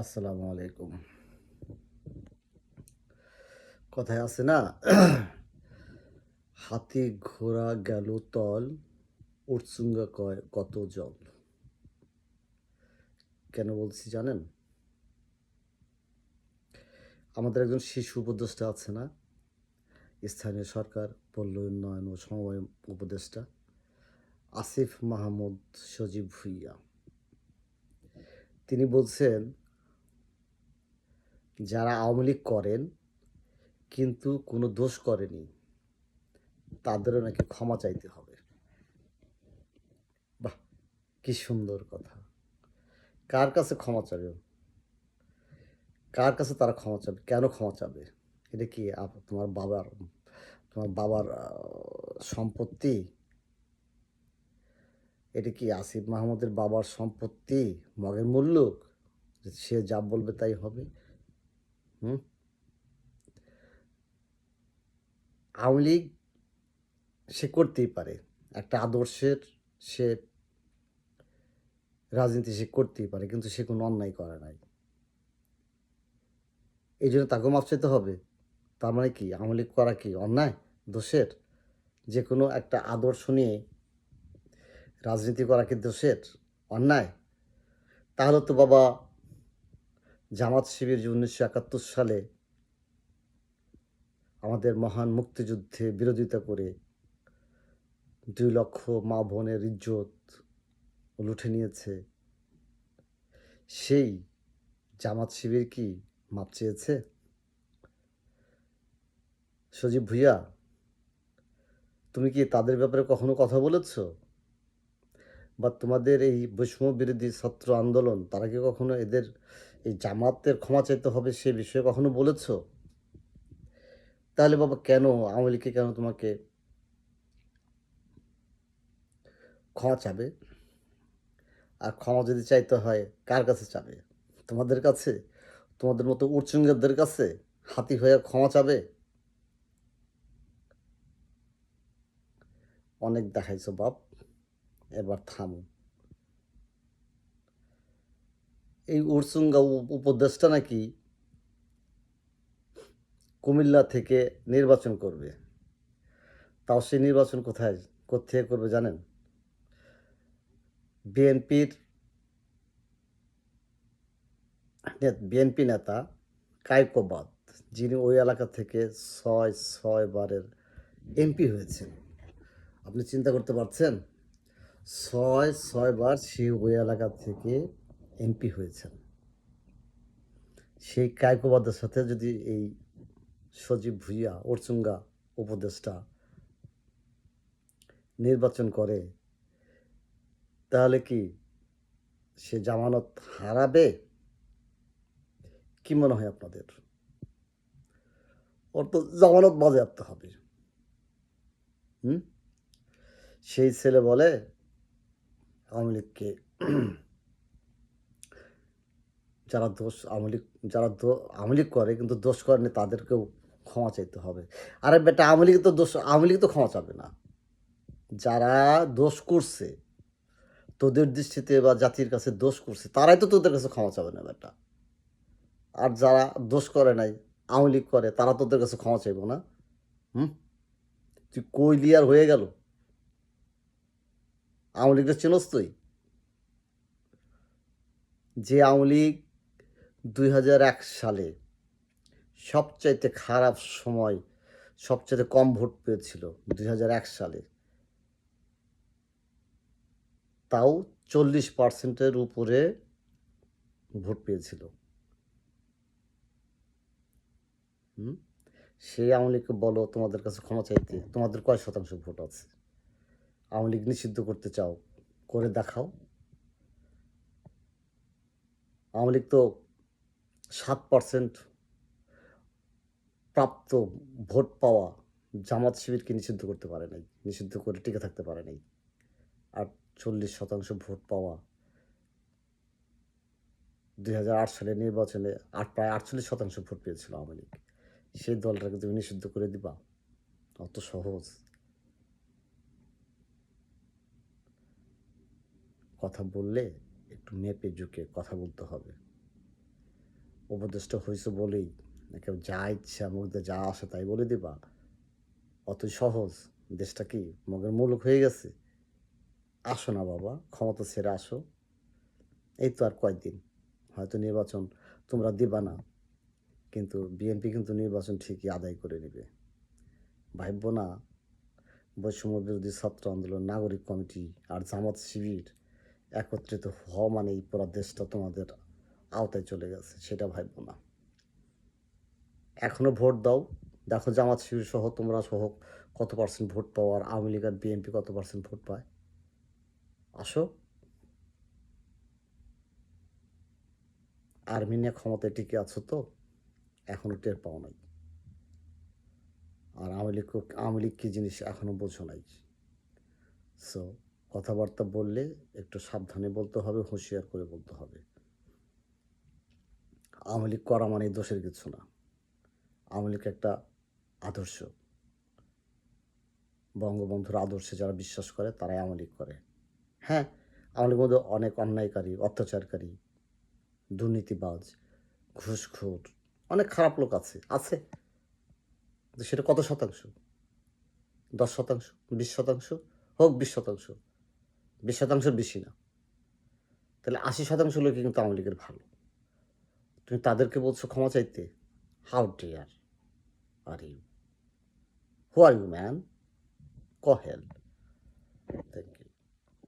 আসসালামু আলাইকুম। কথায় আছে না? হাতি ঘোড়া গেল তল উৎসুঙ্গা কয় কত জল। কেন বলছি জানেন? আমাদের একজন শিশু উপদেষ্টা আছে না? স্থানীয় সরকার পল্লী উন্নয়ন ও সমবায় উপদেষ্টা আসিফ মাহমুদ সজীব ভুইয়া। তিনি বলছেন যারা আওয়ামী লীগ করেন, কিন্তু কোনো দোষ করেনি, তাদেরও নাকি ক্ষমা চাইতে হবে। বাহ, কি সুন্দর কথা। কার কাছে ক্ষমা চাবে? কার কাছে তারা ক্ষমা চাবে? কেন ক্ষমা চাবে? এটা কি তোমার বাবার তোমার বাবার সম্পত্তি? এটা কি আসিফ মাহমুদের বাবার সম্পত্তি? মগের মূল্য? সে যা বলবে তাই হবে। হুম? আওয়ামী লীগ সে করতেই পারে। একটা আদর্শের সে রাজনীতি সে করতেই পারে, কিন্তু সে কোনো অন্যায় করে নাই। এই জন্য তাকেও মাপ চাইতে হবে। তার মানে কি? আওয়ামী লীগ করা কি অন্যায়? দোষের? যে কোনো একটা আদর্শ নিয়ে রাজনীতি করা কি দোষের? অন্যায়? তাহলে তো বাবা জামাত শিবির যে উনিশশো একাত্তর সালে আমাদের মহান মুক্তিযুদ্ধে বিরোধিতা করে দুই লক্ষ মা বোনের ইজ্জত লুঠে নিয়েছে, সেই জামাত শিবির কি মাপ চেয়েছে? সজীব ভুইয়া, তুমি কি তাদের ব্যাপারে কখনো কথা বলেছ? বা তোমাদের এই বৈষম্য বিরোধী ছাত্র আন্দোলন, তারা কি কখনো এদের এই জামাতের ক্ষমা চাইতে হবে সে বিষয়ে কখনো বলেছ? তাহলে বাবা কেন আওয়ামী লীগকে কেন তোমাকে ক্ষমা চাবে? আর ক্ষমা যদি চাইতে হয়, কার কাছে চাবে? তোমাদের কাছে? তোমাদের মতো উচ্চঙ্গদের কাছে? হাতি হয়ে ক্ষমা চাবে? অনেক দেখাইছো বাপ। এবার থামো। এই উরসুঙ্গা উপ- উপদেশটা নাকি কুমিল্লা থেকে নির্বাচন করবে। তাও সেই নির্বাচন কোথায় কোথেকে করবে জানেন? বিএনপির বিএনপি নেতা কায়কোবাদ যিনি ওই এলাকা থেকে ছয় ছয় বারের এমপি হয়েছেন। আপনি চিন্তা করতে পারছেন? ছয় ছয় বার সে ওই এলাকা থেকে এমপি হয়েছেন। সেই কায়কোবাদের সাথে যদি এই সজীব ভুইয়া অর্চুঙ্গা উপদেষ্টা নির্বাচন করে, তাহলে কি সে জামানত হারাবে? কি মনে হয় আপনাদের? ওর তো জামানত বাজেয়াপ্ত হবে। হুম? সেই ছেলে বলে আওয়ামী লীগকে যারা দোষ আমলিক যারা আওয়ামী করে কিন্তু দোষ করেনি তাদেরকেও ক্ষমা চাইতে হবে। আরে বেটা, আওয়ামী লীগ তো দোষ, আওয়ামী লীগ তো ক্ষমা চাবে না। যারা দোষ করছে, তোদের দৃষ্টিতে বা জাতির কাছে দোষ করছে, তারাই তো তোদের কাছে ক্ষমা চাবে না বেটা। আর যারা দোষ করে নাই, আওয়ামী করে, তারা তোদের কাছে ক্ষমা চাইব না। হুম? তুই কই আর হয়ে গেল? আওয়ামী লীগের চেনস তুই? যে আওয়ামী লীগ দুই হাজার এক সালে সবচাইতে খারাপ সময়, সবচাইতে কম ভোট পেয়েছিল দুই হাজার এক সালে। তাও চল্লিশ পার্সেন্টের উপরে ভোট পেয়েছিল। হুম? সেই আওয়ামী লীগকে বলো, তোমাদের কাছে ক্ষমা চাইতে, তোমাদের কয় শতাংশ ভোট আছে? আওয়ামী লীগ নিষিদ্ধ করতে চাও, করে দেখাও। আওয়ামী লীগ তো সাত পার্সেন্ট প্রাপ্ত ভোট পাওয়া জামাত শিবিরকে নিষিদ্ধ করতে পারে নাই, নিষিদ্ধ করে টিকে থাকতে পারে নাই। আর চল্লিশ শতাংশ ভোট পাওয়া দুই হাজার আট সালের নির্বাচনে আট, প্রায় আটচল্লিশ শতাংশ ভোট পেয়েছিল আওয়ামী লীগ। সেই দলটাকে তুমি নিষিদ্ধ করে দিবা? অত সহজ। কথা বললে একটু মেপে ঝুঁকে কথা বলতে হবে। উপদেষ্টা হয়েছে বলেই একে যা ইচ্ছা মুখ যা আসে তাই বলে দিবা। অত সহজ। দেশটা কি মগের মূলক হয়ে গেছে? আসো না বাবা, ক্ষমতা ছেড়ে আসো। এই তো আর কয়েকদিন হয়তো নির্বাচন তোমরা দিবা না। কিন্তু বিএনপি কিন্তু নির্বাচন ঠিকই আদায় করে নেবে। ভাবব না, বৈষম্য বিরোধী ছাত্র আন্দোলন, নাগরিক কমিটি আর জামাত শিবির একত্রিত হওয়া মানে এই পুরো দেশটা তোমাদের আওতায় চলে গেছে, সেটা ভাবব না। এখনও ভোট দাও। দেখো জামাত শিবির সহ তোমরা সহ কত পার্সেন্ট ভোট পাও আর আওয়ামী লীগ আর বিএনপি কত পার্সেন্ট ভোট পায়? আসো। আর্মি নিয়ে ক্ষমতায় টিকে আছো তো, এখনও টের পাও নাই। আর আওয়ামী লীগ আওয়ামী লীগ কী জিনিস এখনও বোঝো নাই? সো কথাবার্তা বললে একটু সাবধানে বলতে হবে, হুঁশিয়ার করে বলতে হবে। আওয়ামী লীগ করা মানে দোষের কিছু না। আওয়ামী লীগ একটা আদর্শ। বঙ্গবন্ধুর আদর্শে যারা বিশ্বাস করে, তারাই আওয়ামী লীগ করে। হ্যাঁ আওয়ামী লীগের মধ্যে অনেক অন্যায়কারী, অত্যাচারকারী, দুর্নীতিবাজ, ঘুষখোর, অনেক খারাপ লোক আছে আছে। সেটা কত শতাংশ? দশ শতাংশ? বিশ শতাংশ? হোক বিশ শতাংশ। বিশ শতাংশের বেশি না। তাহলে আশি শতাংশ লোকই কিন্তু আওয়ামী লীগের ভালো। তুমি তাদেরকে বলছো ক্ষমা চাইতে? How dear are you who are you man ক হেল থ্যাংক ইউ